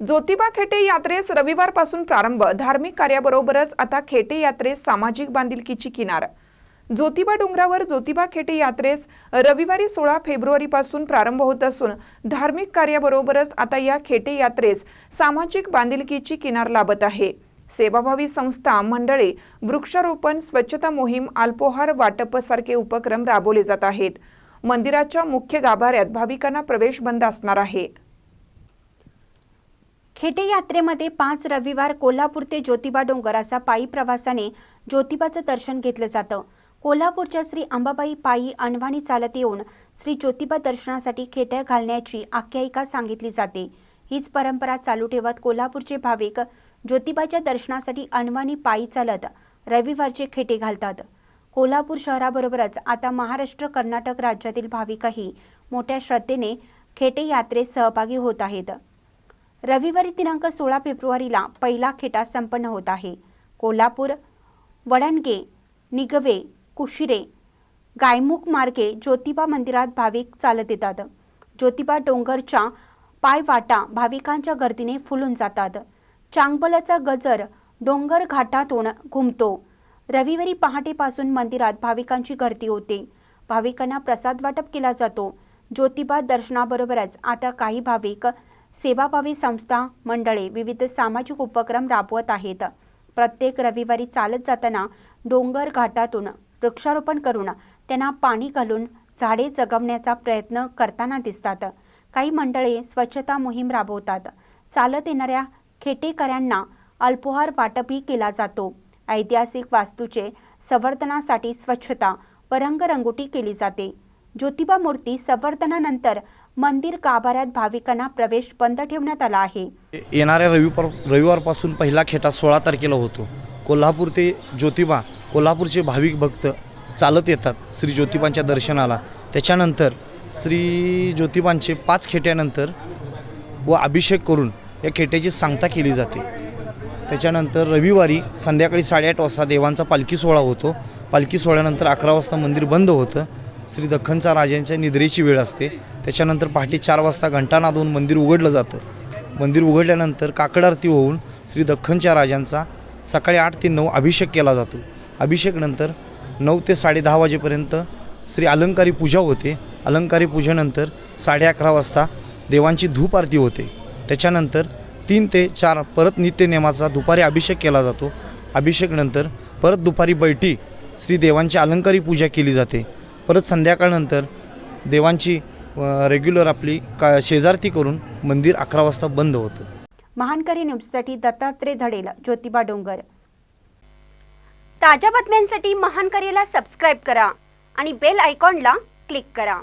ज्योतिबा खेटे यात्रेस रविवारपासून प्रारंभ. धार्मिक कार्याबरोबरच आता खेटे यात्रेस सामाजिक बांधिलकीची किनार. ज्योतिबा डोंगरावर ज्योतिबा खेटे यात्रेस रविवारी सोळा फेब्रुवारीपासून प्रारंभ होत असून धार्मिक कार्याबरोबरच आता या खेटे यात्रेस सामाजिक बांधिलकीची किनार लाभत आहे. सेवाभावी संस्था मंडळे वृक्षारोपण स्वच्छता मोहीम अल्पोहार वाटपसारखे उपक्रम राबवले जात आहेत. मंदिराच्या मुख्य गाभाऱ्यात भाविकांना प्रवेश बंद असणार आहे. खेटे यात्रेमध्ये पाच रविवार कोल्हापूर ते ज्योतिबा डोंगर असा पायी प्रवासाने ज्योतिबाचं दर्शन घेतलं जातं. कोल्हापूरच्या श्री अंबाबाई पायी अनवाणी चालत येऊन श्री ज्योतिबा दर्शनासाठी खेट्या घालण्याची आख्यायिका सांगितली जाते. हीच परंपरा चालू ठेवत कोल्हापूरचे भाविक ज्योतिबाच्या दर्शनासाठी अनवाणी पायी चालत रविवारचे खेटे घालतात. कोल्हापूर शहराबरोबरच आता महाराष्ट्र कर्नाटक राज्यातील भाविकही मोठ्या श्रद्धेने खेटे यात्रेत सहभागी होत आहेत. रविवारी दिनांक सोळा फेब्रुवारीला पहिला खेटा संपन्न होत आहे. कोल्हापूर वडणगे निगवे कुशिरे गायमुख मार्गे ज्योतिबा मंदिरात भाविक चालत येतात. ज्योतिबा डोंगरच्या पायवाटा भाविकांच्या गर्दीने फुलून जातात. चांगबलाचा गजर डोंगर घाटातून घुमतो. रविवारी पहाटेपासून मंदिरात भाविकांची गर्दी होते. भाविकांना प्रसाद वाटप केला जातो. ज्योतिबा दर्शनाबरोबरच आता काही भाविक सेवाभावी संस्था मंडळे विविध सामाजिक उपक्रम राबवत आहेत. प्रत्येक रविवारी चालत जाताना डोंगर घाटातून वृक्षारोपण करून त्यांना पाणी घालून झाडे जगवण्याचा प्रयत्न करताना दिसतात. काही मंडळे स्वच्छता मोहीम राबवतात. चालत येणाऱ्या खेटेकऱ्यांना अल्पोहार वाटपही केला जातो. ऐतिहासिक वास्तूचे संवर्धनासाठी स्वच्छता व रंगरंगोटी केली जाते. ज्योतिबा मूर्ती संवर्धनानंतर मंदिर गाभाऱ्यात भाविकांना प्रवेश बंद ठेवण्यात आला आहे. येणाऱ्या रविवार रविवारपासून पहिला खेटा सोळा तारखेला होतो. कोल्हापूर ते ज्योतिबा कोल्हापूरचे भाविक भक्त चालत येतात श्री ज्योतिबांच्या दर्शनाला. त्याच्यानंतर श्री ज्योतिबांचे पाच खेट्यानंतर व अभिषेक करून या खेट्याची सांगता केली जाते. त्याच्यानंतर रविवारी संध्याकाळी साडेआठ वाजता देवांचा पालखी सोहळा होतो. पालखी सोहळ्यानंतर अकरा वाजता मंदिर बंद होतं. श्री दख्खनचा राजांच्या निद्रेची वेळ असते. त्याच्यानंतर पहाटे चार वाजता घंटानाद मंदिर उघडलं जातं. मंदिर उघडल्यानंतर काकड आरती होऊन श्री दख्खनच्या राजांचा सकाळी आठ ते नऊ अभिषेक केला जातो. अभिषेकनंतर नऊ ते साडे दहा वाजेपर्यंत श्री अलंकारी पूजा होते. अलंकारी पूजेनंतर साडे अकरा वाजता देवांची धूप आरती होते. त्याच्यानंतर तीन ते चार परत नित्यनेमाचा दुपारी अभिषेक केला जातो. अभिषेकनंतर परत दुपारी बैठी श्री देवांची अलंकारी पूजा केली जाते. परत संध्याकाळनंतर देवांची रेग्युलर आपली का शेजारती करून मंदिर अकरा वाजता बंद होतं. महानकरी न्यूजसाठी दत्तात्रय धडेल ज्योतिबा डोंगर. ताज्या बातम्यांसाठी महानकरीला सबस्क्राईब करा आणि बेल आयकॉनला क्लिक करा.